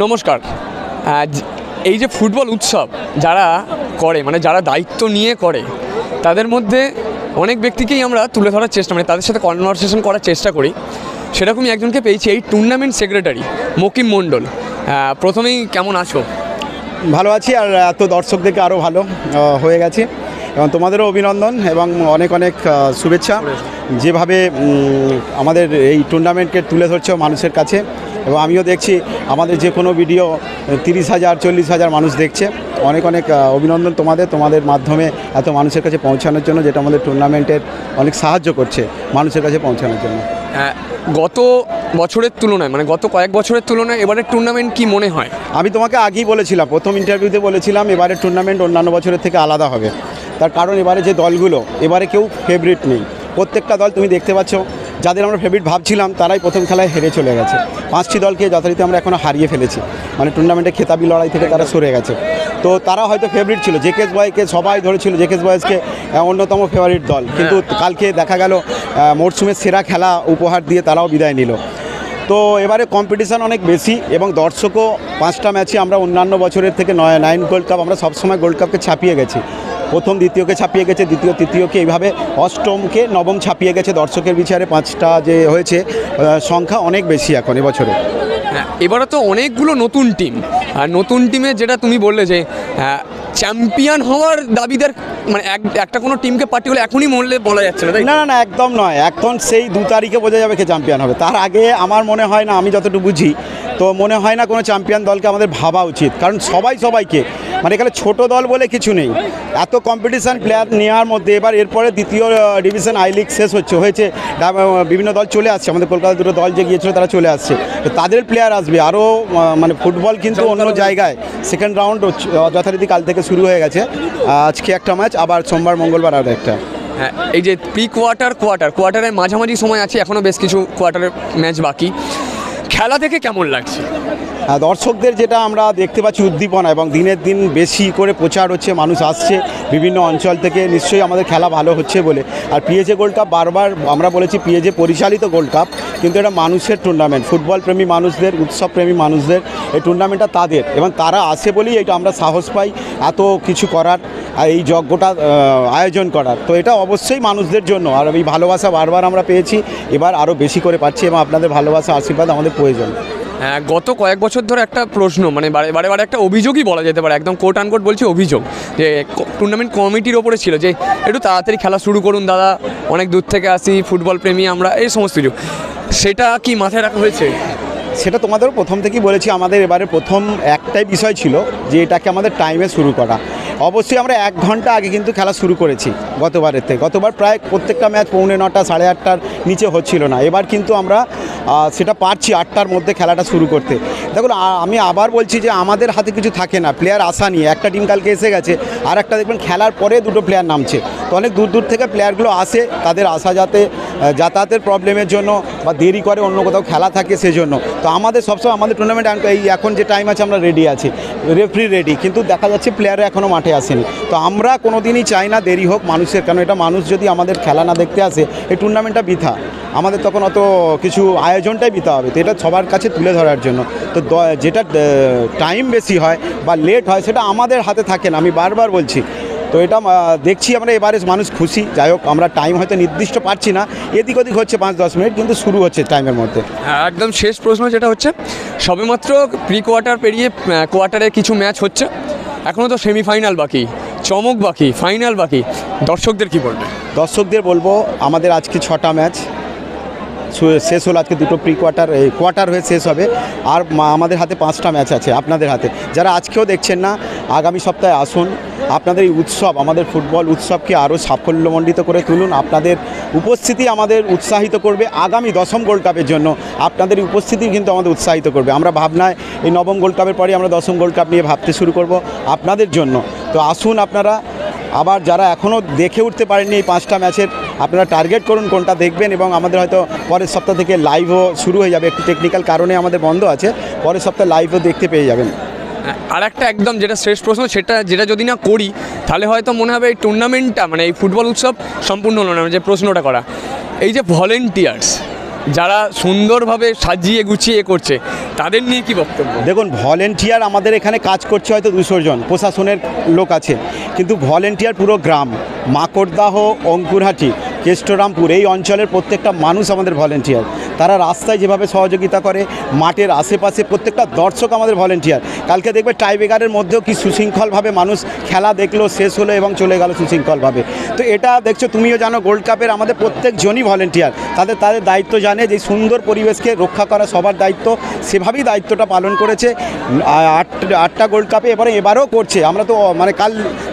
নমস্কার। এই যে ফুটবল উৎসব যারা করে মানে যারা দায়িত্ব নিয়ে করে, তাদের মধ্যে অনেক ব্যক্তিকেই আমরা তুলে ধরার চেষ্টা মানে তাদের সাথে কনভারসেশন করার চেষ্টা করি। সেরকমই একজনকে পেয়েছি এই টুর্নামেন্ট সেক্রেটারি মকিম মণ্ডল। প্রথমেই কেমন আছো? ভালো আছি আর এত দর্শকদেরকে আরও ভালো হয়ে গেছে। এবং তোমাদেরও অভিনন্দন এবং অনেক অনেক শুভেচ্ছা। যেভাবে আমাদের এই টুর্নামেন্টকে তুলে ধরছো মানুষের কাছে এবং আমিও দেখছি আমাদের যে কোনো ভিডিও তিরিশ হাজার চল্লিশ হাজার মানুষ দেখছে। অনেক অনেক অভিনন্দন তোমাদের তোমাদের মাধ্যমে এত মানুষের কাছে পৌঁছানোর জন্য যেটা আমাদের টুর্নামেন্টের অনেক সাহায্য করছে মানুষের কাছে পৌঁছানোর জন্য। আহ, গত বছরের তুলনায় মানে গত কয়েক বছরের তুলনায় এবারের টুর্নামেন্ট কি মনে হয়? আমি তোমাকে আগেই বলেছিলাম প্রথম ইন্টারভিউতে বলেছিলাম এবারে টুর্নামেন্ট অন্যান্য বছরের থেকে আলাদা হবে। তার কারণ এবারে যে দলগুলো এবারে কেউ ফেভারিট নেই। প্রত্যেকটা দল তুমি দেখতে পাচ্ছ যাদের আমরা ফেভারিট ভাবছিলাম তারাই প্রথম খেলায় হেরে চলে গেছে। পাঁচটি দলকে যথারীতি আমরা এখনও হারিয়ে ফেলেছি। মানে টুর্নামেন্টে খেতাবি লড়াই থেকে তারা সরে গেছে। তো তারা হয়তো ফেভারিট ছিল জেকেস বয়কে সবাই ধরেছিল জেকেস বয়েসকে অন্যতম ফেভারিট দল। কিন্তু কালকে দেখা গেল মরশুমের সেরা খেলা উপহার দিয়ে তারাও বিদায় নিল। তো এবারে কম্পিটিশান অনেক বেশি এবং দর্শকও পাঁচটা ম্যাচে আমরা অন্যান্য বছরের থেকে নয় নাইন গোল্ড কাপ আমরা সবসময় গোল্ড কাপকে ছাপিয়ে গেছি। প্রথম দ্বিতীয়কে ছাপিয়ে গেছে দ্বিতীয় তৃতীয়কে এইভাবে অষ্টমকে নবম ছাপিয়ে গেছে দর্শকের বিচারে পাঁচটা যে হয়েছে সংখ্যা অনেক বেশি এখন এবছরে। হ্যাঁ এবারে তো অনেকগুলো নতুন টিম আর নতুন টিমে যেটা তুমি বললে যে চ্যাম্পিয়ন হওয়ার দাবিদার মানে এক একটা কোনো টিমকে পার্টিকুলার এখনই মরলে বলা যাচ্ছে না না না না একদম নয়। এখন সেই দু তারিখে বোঝা যাবে কে চ্যাম্পিয়ন হবে। তার আগে আমার মনে হয় না আমি যতটুকু বুঝি তো মনে হয় না কোনো চ্যাম্পিয়ন দলকে আমাদের ভাবা উচিত। কারণ সবাই সবাইকে মানে এখানে ছোট দল বলে কিছু নেই। এত কম্পিটিশান প্লেয়ার নেওয়ার মধ্যে এবার এরপরে দ্বিতীয় ডিভিশন আই লিগ শেষ হচ্ছে, হয়েছে বিভিন্ন দল চলে আসছে। আমাদের কলকাতা দুটো দল যে গিয়েছিল তারা চলে আসছে। তো তাদের প্লেয়ার আসবে। আরও মানে ফুটবল কিন্তু অন্য জায়গায়। সেকেন্ড রাউন্ড যথারীতি কাল থেকে শুরু হয়ে গেছে। আজকে একটা ম্যাচ আবার সোমবার, মঙ্গলবার আর একটা। হ্যাঁ এই যে প্রি কোয়ার্টার কোয়ার্টার কোয়ার্টারের মাঝামাঝি সময় আছে এখনও বেশ কিছু কোয়ার্টারের ম্যাচ বাকি। খেলা দেখে কেমন লাগছে? আহ, দর্শকদের যেটা আমরা দেখতে পাচ্ছি উদ্দীপনা এবং দিনের দিন বেশি করে প্রচার হচ্ছে মানুষ আসছে বিভিন্ন অঞ্চল থেকে। নিশ্চয়ই আমাদের খেলা ভালো হচ্ছে বলে। আর পিএজে গোল্ড কাপ বারবার আমরা বলেছি পিএজে পরিচালিত গোল্ড কাপ কিন্তু এটা মানুষের টুর্নামেন্ট ফুটবল প্রেমী মানুষদের উৎসব প্রেমী মানুষদের এই টুর্নামেন্টটা তাদের এবং তারা আসে বলেই এটা আমরা সাহস পাই। এত কিছু করার এই যজ্ঞটা আয়োজন করার। তো এটা অবশ্যই মানুষদের জন্য। আর এই ভালোবাসা বারবার আমরা পেয়েছি এবার আরও বেশি করে পাচ্ছি এবং আপনাদের ভালোবাসা আশীর্বাদ আমাদের প্রয়োজন। হ্যাঁ গত কয়েক বছর ধরে একটা প্রশ্ন মানে বারে বারে বারে একটা অভিযোগই বলা যেতে পারে একদম কোট আনকোট বলছি অভিযোগ যে টুর্নামেন্ট কমিটির ওপরে ছিল যে একটু তাড়াতাড়ি খেলা শুরু করুন দাদা অনেক দূর থেকে আসি ফুটবল প্রেমী আমরা এই সমস্ত কিছু। সেটা কি মাথায় রাখা হয়েছে? সেটা তোমাদেরও প্রথম থেকেই বলেছি আমাদের এবারে প্রথম একটাই বিষয় ছিল যে এটাকে আমাদের টাইমে শুরু করা। অবশ্যই আমরা এক ঘণ্টা আগে কিন্তু খেলা শুরু করেছি গতবারের থেকে। গতবার প্রায় প্রত্যেকটা ম্যাচ পৌনে নটা, সাড়ে আটটার নিচে হচ্ছিল না। এবার কিন্তু আমরা সেটা পারছি আটটার মধ্যে খেলাটা শুরু করতে। দেখুন আমি আবার বলছি যে আমাদের হাতে কিছু থাকে না প্লেয়ার আসা নিয়ে। একটা টিম কালকে এসে গেছে আর একটা দেখবেন খেলার পরে দুটো প্লেয়ার নামছে। তো অনেক দূর দূর থেকে প্লেয়ারগুলো আসে, তাদের আসা যাতে যাতায়াতের প্রবলেমের জন্য বা দেরি করে অন্য কোথাও খেলা থাকে সেজন্য। তো আমাদের সবসময় আমাদের টুর্নামেন্ট এই এখন যে টাইম আছে আমরা রেডি আছি। রেফারি রেডি কিন্তু দেখা যাচ্ছে প্লেয়াররা এখনও মাঠে আসেনি। তো আমরা কোনো দিনই চাই না দেরি হোক মানুষের, কেন এটা মানুষ যদি আমাদের খেলা না দেখতে আসে, এই টুর্নামেন্টটা বৃথা। আমাদের তখন অত কিছু আয়োজনটাই বৃথা হবে। তো এটা সবার কাছে তুলে ধরার জন্য। তো যেটা টাইম বেশি হয় বা লেট হয় সেটা আমাদের হাতে থাকে না। আমি বারবার বলছি তো এটা দেখছি আমরা এবারে মানুষ খুশি। যাই হোক আমরা টাইম হয়তো নির্দিষ্ট পাচ্ছি না। এদিক ওদিক হচ্ছে পাঁচ দশ মিনিট কিন্তু শুরু হচ্ছে টাইমের মধ্যে। হ্যাঁ, একদম শেষ প্রশ্ন যেটা হচ্ছে সবেমাত্র প্রি কোয়ার্টার পেরিয়ে কোয়ার্টারে কিছু ম্যাচ হচ্ছে। এখনও তো সেমিফাইনাল বাকি চমক বাকি ফাইনাল বাকি। দর্শকদের কি বলবে দর্শকদের বলব আমাদের আজকে ছটা ম্যাচ শেষ হলো আজকে দুটো প্রি কোয়ার্টার কোয়ার্টার হয়ে শেষ হবে। আর আমাদের হাতে পাঁচটা ম্যাচ আছে, আপনাদের হাতে। যারা আজকেও দেখছেন না, আগামী সপ্তাহে আসুন। আপনাদের এই উৎসব, আমাদের ফুটবল উৎসবকে আরও সাফল্যমণ্ডিত করে তুলুন। আপনাদের উপস্থিতি আমাদের উৎসাহিত করবে আগামী দশম গোল্ড কাপের জন্য। আপনাদের উপস্থিতি কিন্তু আমাদের উৎসাহিত করবে। আমরা ভাবনায় এই নবম গোল্ড কাপের পরে আমরা দশম গোল্ড কাপ নিয়ে ভাবতে শুরু করব আপনাদের জন্য। তো আসুন আপনারা, আবার যারা এখনও দেখে উঠতে পারেননি এই পাঁচটা ম্যাচের আপনারা টার্গেট করুন কোনটা দেখবেন এবং আমাদের হয়তো পরের সপ্তাহ থেকে লাইভও শুরু হয়ে যাবে। একটু টেকনিক্যাল কারণে আমাদের বন্ধ আছে। পরের সপ্তাহে লাইভও দেখতে পেয়ে যাবেন। আর একটা একদম যেটা শেষ প্রশ্ন সেটা যেটা যদি না করি তাহলে হয়তো মনে হবে এই টুর্নামেন্টটা মানে এই ফুটবল উৎসব সম্পূর্ণ হলো না যে প্রশ্নটা করা। এই যে ভলেন্টিয়ার্স যারা সুন্দরভাবে সাজিয়ে গুছিয়ে করছে তাদের নিয়ে কি বক্তব্য? দেখুন ভলেন্টিয়ার আমাদের এখানে কাজ করছে হয়তো দুশো জন প্রশাসনের লোক আছে। কিন্তু ভলেন্টিয়ার পুরো গ্রাম মাকড়দাহ অঙ্কুরহাটি কেষ্টরামপুর, এই অঞ্চলের প্রত্যেকটা মানুষ আমাদের ভলেন্টিয়ার তারা রাস্তায় যেভাবে সহযোগিতা করে, মাঠের আশেপাশে প্রত্যেকটা দর্শক আমাদের ভলেন্টিয়ার কালকে দেখবে টাইব্রেকারের মধ্যেও কি সুশৃঙ্খলভাবে মানুষ খেলা দেখল, শেষ হলো এবং চলে গেল সুশৃঙ্খলভাবে। তো এটা দেখছ তুমিও জানো গোল্ড কাপের আমাদের প্রত্যেকজনই ভলেন্টিয়ার তাদের তাদের দায়িত্ব জানে যে সুন্দর পরিবেশকে রক্ষা করা সবার দায়িত্ব, সেভাবেই দায়িত্বটা পালন করেছে। আট, আটটা গোল্ড কাপে এবারে এবারও করছে। আমরা তো মানে কাল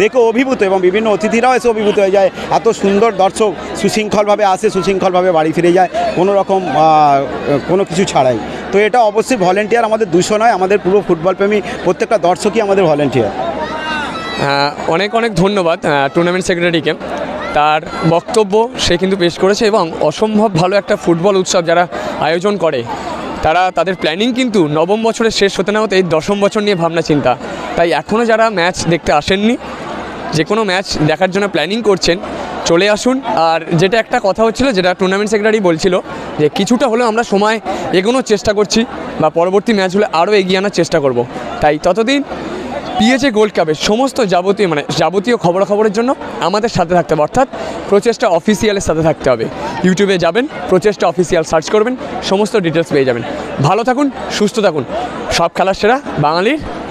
দেখে অভিভূত এবং বিভিন্ন অতিথিরাও এসে অভিভূত হয়ে যায়। এত সুন্দর দর্শক সুশৃঙ্খলভাবে আসে, সুশৃঙ্খলভাবে বাড়ি ফিরে যায়, কোনো রকম কোনো কিছু ছাড়াই। তো এটা অবশ্যই ভলেন্টিয়ার আমাদের দুশো নয়, আমাদের পুরো ফুটবল প্রেমী প্রত্যেকটা দর্শকই আমাদের ভলেন্টিয়ার অনেক অনেক ধন্যবাদ টুর্নামেন্ট সেক্রেটারিকে তার বক্তব্য সে কিন্তু পেশ করেছে এবং অসম্ভব ভালো একটা ফুটবল উৎসব যারা আয়োজন করে, তারা তাদের প্ল্যানিং কিন্তু নবম বছরের শেষ হতে না হতে এই দশম বছর নিয়ে ভাবনা চিন্তা। তাই এখনও যারা ম্যাচ দেখতে আসেননি যে কোনো ম্যাচ দেখার জন্য প্ল্যানিং করছেন, চলে আসুন। আর যেটা একটা কথা হচ্ছিল, যেটা টুর্নামেন্ট সেক্রেটারি বলছিল, যে কিছুটা হলেও আমরা সময় এগোনোর চেষ্টা করছি বা পরবর্তী ম্যাচ হলে আরও এগিয়ে আনার চেষ্টা করব। তাই ততদিন পিএচএ গোল্ড কাপের সমস্ত যাবতীয় মানে যাবতীয় খবরাখবরের জন্য আমাদের সাথে থাকতে হবে। অর্থাৎ প্রচেষ্টা অফিসিয়ালের সাথে থাকতে হবে। ইউটিউবে যাবেন, প্রচেষ্টা অফিসিয়াল সার্চ করবেন, সমস্ত ডিটেলস পেয়ে যাবেন। ভালো থাকুন, সুস্থ থাকুন। সব খেলার সেরা বাঙালির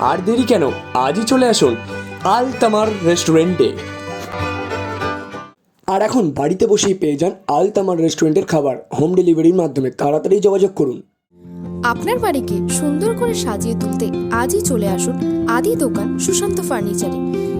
আর দেরি কেন? আজই চলে আসুন আল তামার রেস্টুরেন্টে। আর এখন বাড়িতে বসেই পেয়ে যান আল তামার রেস্টুরেন্টের খাবার। হোম ডেলিভারির মাধ্যমে তাড়াতাড়ি যোগাযোগ করুন। আপনার বাড়িকে সুন্দর করে সাজিয়ে তুলতে আজই চলে আসুন আদি দোকান সুশান্ত ফার্নিচারে।